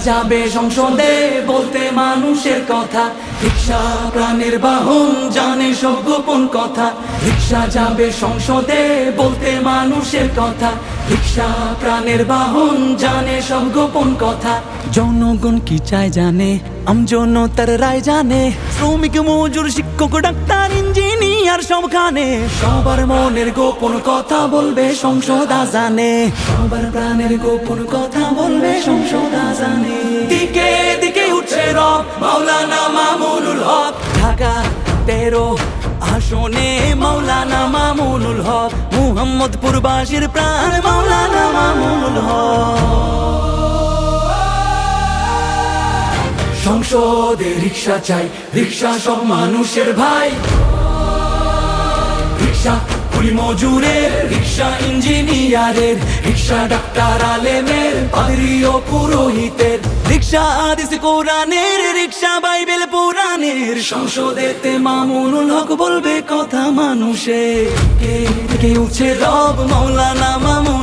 যাবে সংসদে বলতে মানুষের কথা। রিক্সা প্রাণের বাহন জানে সব গোপন কথা। রিক্সা যাবে সংসদে বলতে মানুষের কথা। রিক্সা প্রাণের বাহন জানে সব গোপন কথা। জনগণ কি চায় জানে? আমজনতার রায় জানে। শ্রমিক, মজুর, শিক্ষক, ডাক্তার, ইঞ্জিনিয়ার সবখানে। সবার মনের গোপন কথা বলবে সংসদ জানে সবার প্রাণের গোপন কথা বলবে সংসদ জানে মাওলানা মামুনুল হক, ঢাকা তেরো আসনে মাওলানা মামুনুল হক প্রাণ মাওলানা মামুনুল হক। সংসদে রিক্সা চাই, রিক্সা সব মানুষের ভাই। রিক্সা কুলি মজুরের, রিক্সা ইঞ্জিনিয়ারের, রিক্সা ডাক্তার আলেমের পুরোহিতের। রিক্সা আদিস কোরআনের রিক্সা, বাইবেল পুরাণের সংসদেতে মামুনুল হক বলবে কথা মানুষের। কে উঠছে রব, মৌলানা মামুনুল